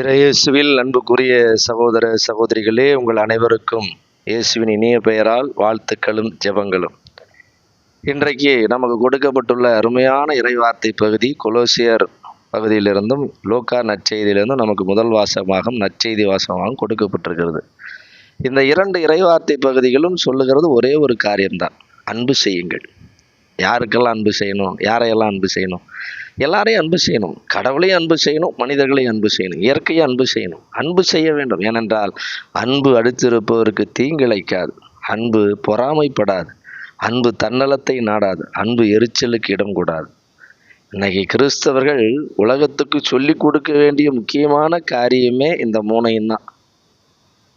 இறையேசுவில் அன்புக்குரிய சகோதர சகோதரிகளே உங்கள் அனைவருக்கும் இயேசுவின் இனிய பெயரால் வாழ்த்துக்களும் ஜெபங்களும். இன்றைக்கு நமக்கு கொடுக்கப்பட்டுள்ள அருமையான இறைவார்த்தை பகுதி கொலோசியர் பகுதியிலிருந்தும் லோக்கா நற்செய்தியிலிருந்தும் நமக்கு முதல் வாசகமாகவும் நற்செய்தி வாசகமாகவும் கொடுக்கப்பட்டிருக்கிறது. இந்த இரண்டு இறைவார்த்தை பகுதிகளும் சொல்லுகிறது ஒரே ஒரு காரியம்தான் அன்பு செய்யுங்கள். யாருக்கெல்லாம் அன்பு செய்யணும் யாரையெல்லாம் அன்பு செய்யணும்? எல்லாரையும் அன்பு செய்யணும். கடவுளையும் அன்பு செய்யணும் மனிதர்களையும் அன்பு செய்யணும் இயற்கையை அன்பு செய்யணும். அன்பு செய்ய வேண்டும். ஏனென்றால் அன்பு அடுத்திருப்பவருக்கு தீங்கிழைக்காது. அன்பு பொறாமைப்படாது. அன்பு தன்னலத்தை நாடாது. அன்பு எரிச்சலுக்கு இடம் கூடாது இன்னைக்கு கிறிஸ்தவர்கள் உலகத்துக்கு சொல்லி கொடுக்க வேண்டிய முக்கியமான காரியமே இந்த மூணையும் தான்.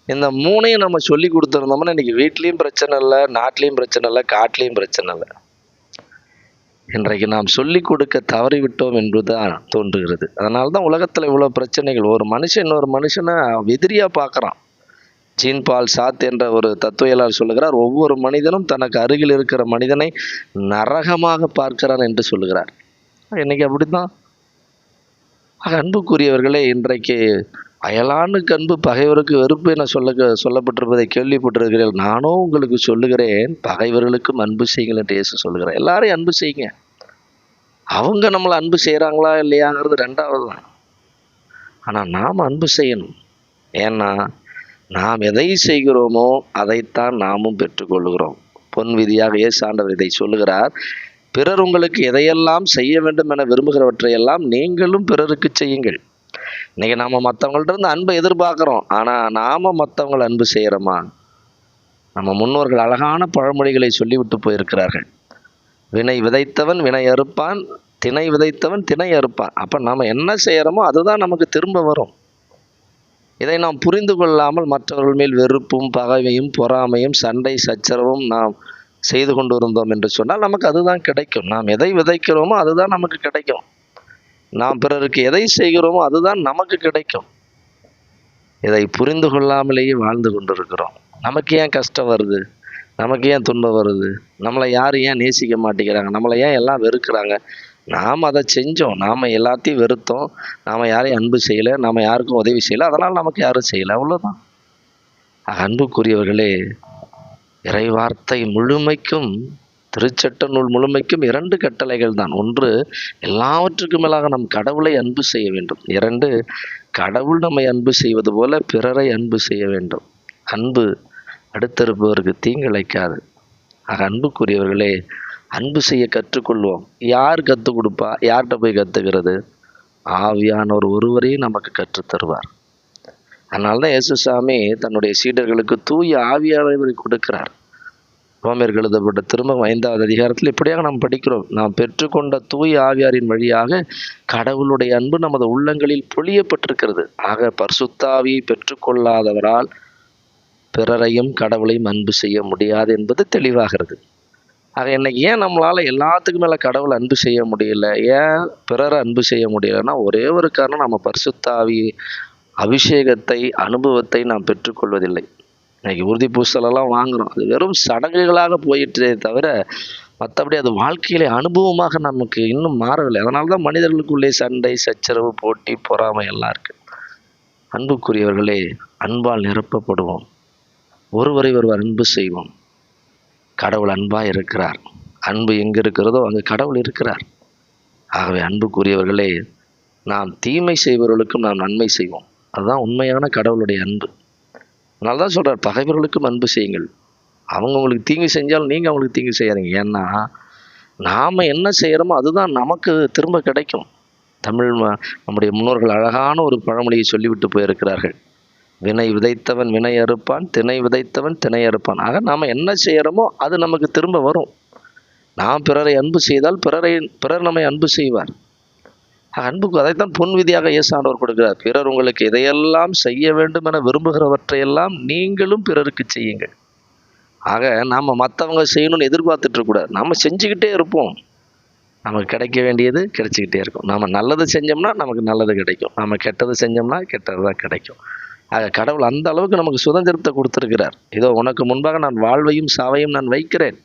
இந்த மூணையும் நம்ம சொல்லி கொடுத்துருந்தோம்னா இன்னைக்கு வீட்லேயும் பிரச்சனை இல்லை நாட்டிலையும் பிரச்சனை இல்லை காட்டிலையும் பிரச்சனை இல்லை. இன்றைக்கு நாம் சொல்லிக் கொடுக்க தவறிவிட்டோம் என்பதுதான் தோன்றுகிறது. அதனால தான் உலகத்தில் இவ்வளோ பிரச்சனைகள். ஒரு மனுஷன் இன்னொரு மனுஷனை எதிரியாக பார்க்குறான். ஜீன் பால் சாத் என்ற ஒரு தத்துவியலாளர் சொல்லுகிறார் ஒவ்வொரு மனிதனும் தனக்கு அருகில் இருக்கிற மனிதனை நரகமாக பார்க்கிறான் என்று சொல்லுகிறார். இன்னைக்கு அப்படித்தான். ஆக அன்புக்குரியவர்களே இன்றைக்கு அயலானுக்கு அன்பு பகைவருக்கு வெறுப்பு என சொல்ல சொல்லப்பட்டிருப்பதை கேள்விப்பட்டிருக்கிறீர்கள். நானும் உங்களுக்கு சொல்லுகிறேன் பகைவர்களுக்கும் அன்பு செய்யுங்கள் என்று இயேசு சொல்லுகிறேன் எல்லாரையும் அன்பு செய்யுங்க. அவங்க நம்மளை அன்பு செய்கிறாங்களா இல்லையாங்கிறது ரெண்டாவது தான் ஆனால் நாம் அன்பு செய்யணும். ஏன்னா நாம் எதை செய்கிறோமோ அதைத்தான் நாமும் பெற்றுக்கொள்கிறோம் பொன் விதியாக இயேசு ஆண்டவர் இதை சொல்லுகிறார். பிறர் உங்களுக்கு எதையெல்லாம் செய்ய வேண்டும் என விரும்புகிறவற்றையெல்லாம் நீங்களும் பிறருக்கு செய்யுங்கள். இன்னைக்கு நாம் மற்றவங்கள்ட்ட இருந்து அன்பை எதிர்பார்க்குறோம். ஆனால் நாம் மற்றவங்களை அன்பு செய்கிறோமா நம்ம முன்னோர்கள் அழகான பழமொழிகளை சொல்லிவிட்டு போயிருக்கிறார்கள். வினை விதைத்தவன் வினை அறுப்பான் திணை விதைத்தவன் திணை அறுப்பான். அப்போ நாம் என்ன செய்கிறோமோ அதுதான் நமக்கு திரும்ப வரும். இதை நாம் புரிந்து கொள்ளாமல் மற்றவர்கள் மேல் வெறுப்பும் பகைமையும் பொறாமையும் சண்டை சச்சரவும் நாம் செய்து கொண்டு இருந்தோம் என்று சொன்னால் நமக்கு அதுதான் கிடைக்கும். நாம் எதை விதைக்கிறோமோ அதுதான் நமக்கு கிடைக்கும். நாம் பிறருக்கு எதை செய்கிறோமோ அதுதான் நமக்கு கிடைக்கும். இதை புரிந்து கொள்ளாமலேயே வாழ்ந்து கொண்டிருக்கிறோம். நமக்கு ஏன் கஷ்டம் வருது? நமக்கு ஏன் துன்பம் வருது? நம்மளை யார் ஏன் நேசிக்க மாட்டேங்கிறாங்க? நம்மளை ஏன் எல்லாம் வெறுக்கிறாங்க? நாம் அதை செஞ்சோம். நாம் எல்லாத்தையும் வெறுத்தோம். நாம் யாரையும் அன்பு செய்யலை. நாம் யாருக்கும் உதவி செய்யலை. அதனால் நமக்கு யாரும் செய்யலை. அவ்வளோதான் அன்புக்குரியவர்களே இறைவார்த்தை முழுமைக்கும் திருச்சட்ட நூல் முழுமைக்கும் இரண்டு கட்டளைகள் தான். ஒன்று எல்லாவற்றுக்கும் மேலாக நம் கடவுளை அன்பு செய்ய வேண்டும். இரண்டு கடவுள் நம்மை அன்பு செய்வது போல பிறரை அன்பு செய்ய வேண்டும். அன்பு அடுத்திருப்பவருக்கு தீங்கிழைக்காது. ஆக அன்புக்குரியவர்களே அன்பு செய்ய கற்றுக்கொள்வோம். யார் கற்றுக் கொடுப்பா யார்கிட்ட போய் கற்றுக்கிறது ஆவியானவர் ஒருவரையும் நமக்கு கற்றுத்தருவார் அதனால தான் இயேசுசாமி தன்னுடைய சீடர்களுக்கு தூய ஆவியானவரை கொடுக்கிறார். ரோமியர்கள் எழுதப்பட்ட திரும்ப ஐந்தாவது அதிகாரத்தில் இப்படியாக நாம் படிக்கிறோம். நாம் பெற்றுக்கொண்ட தூய ஆவியாரின் வழியாக கடவுளுடைய அன்பு நமது உள்ளங்களில் பொழியப்பட்டிருக்கிறது. ஆக பர்சுத்தாவியை பெற்றுக்கொள்ளாதவரால் பிறரையும் கடவுளையும் அன்பு செய்ய முடியாது என்பது தெளிவாகிறது. ஆக இன்னைக்கு ஏன் நம்மளால் எல்லாத்துக்கும் மேலே கடவுளை அன்பு செய்ய முடியல? ஏன் பிறரை அன்பு செய்ய முடியலன்னா ஒரே ஒரு காரணம் நம்ம பரிசுத்தாவி அபிஷேகத்தை அனுபவத்தை நாம் பெற்றுக்கொள்வதில்லை. இன்னைக்கு உறுதி பூசலெல்லாம் வாங்குகிறோம் அது வெறும் சடங்குகளாக போயிட்டே தவிர மற்றபடி அது வாழ்க்கையிலே அனுபவமாக நமக்கு இன்னும் மாறவில்லை. அதனால தான் மனிதர்களுக்குள்ளே சண்டை சச்சரவு போட்டி பொறாமை எல்லாம் இருக்குது அன்புக்குரியவர்களே அன்பால் நிரப்பப்படுவோம். ஒருவரை ஒருவர் அன்பு செய்வோம். கடவுள் அன்பாக இருக்கிறார். அன்பு எங்கே இருக்கிறதோ அங்கே கடவுள் இருக்கிறார். ஆகவே அன்புக்குரியவர்களே நாம் தீமை செய்பவர்களுக்கும் நாம் நன்மை செய்வோம். அதுதான் உண்மையான கடவுளுடைய அன்பு. அதனால தான் சொல்கிறார் பகைவர்களுக்கும் அன்பு செய்யுங்கள். அவங்க உங்களுக்கு தீங்கு செஞ்சாலும் நீங்கள் அவங்களுக்கு தீங்கு செய்யாதீங்க. ஏன்னா நாம் என்ன செய்கிறோமோ அதுதான் நமக்கு திரும்ப கிடைக்கும். தமிழ் ம- நம்முடைய முன்னோர்கள் அழகான ஒரு பழமொழியை சொல்லிவிட்டு போயிருக்கிறார்கள். வினை விதைத்தவன் வினை அறுப்பான் திணை விதைத்தவன் திணை அறுப்பான். ஆக நாம் என்ன செய்கிறோமோ அது நமக்கு திரும்ப வரும். நாம் பிறரை அன்பு செய்தால் பிறரை பிறர் நம்மை அன்பு செய்வார். அன்புக்கு அதைத்தான் பொன் விதியாக இயேசானவர் கொடுக்கிறார். பிறர் உங்களுக்கு இதையெல்லாம் செய்ய வேண்டும் என விரும்புகிறவற்றையெல்லாம் நீங்களும் பிறருக்கு செய்யுங்கள். ஆக நாம் மற்றவங்க செய்யணும்னு எதிர்பார்த்துட்ருக்கூடாது நம்ம செஞ்சுக்கிட்டே இருப்போம். நமக்கு கிடைக்க வேண்டியது கிடைச்சிக்கிட்டே இருக்கும். நம்ம நல்லது செஞ்சோம்னா நமக்கு நல்லது கிடைக்கும். நம்ம கெட்டது செஞ்சோம்னா கெட்டது தான் கிடைக்கும். ஆக கடவுள் அந்த அளவுக்கு நமக்கு சுதந்திரத்தை கொடுத்துருக்கிறார். இதோ உனக்கு முன்பாக நான் வாழ்வையும் சாவையும் நான் வைக்கிறேன்.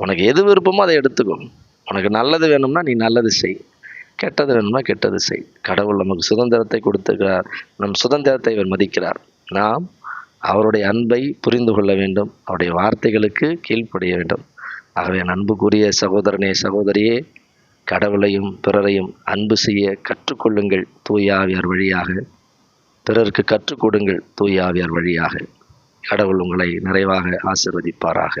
உனக்கு எது விருப்பமோ அதை எடுத்துக்கும் உனக்கு நல்லது வேணும்னா நீ நல்லது செய். கெட்டது வேணும்னா கெட்டது செய். கடவுள் நமக்கு சுதந்திரத்தை கொடுத்துக்கிறார் நம் சுதந்திரத்தை இவர் மதிக்கிறார். நாம் அவருடைய அன்பை புரிந்து கொள்ள வேண்டும். அவருடைய வார்த்தைகளுக்கு கீழ்ப்படிய வேண்டும். ஆகவே அன்புக்குரிய சகோதரனே சகோதரியே கடவுளையும் பிறரையும் அன்பு செய்ய கற்றுக்கொள்ளுங்கள் தூயாவியார் வழியாக. பிறருக்கு கற்றுக் கொடுங்கள் தூயாவியார் வழியாக. கடவுள் உங்களை நிறைவாக ஆசிர்வதிப்பாராக.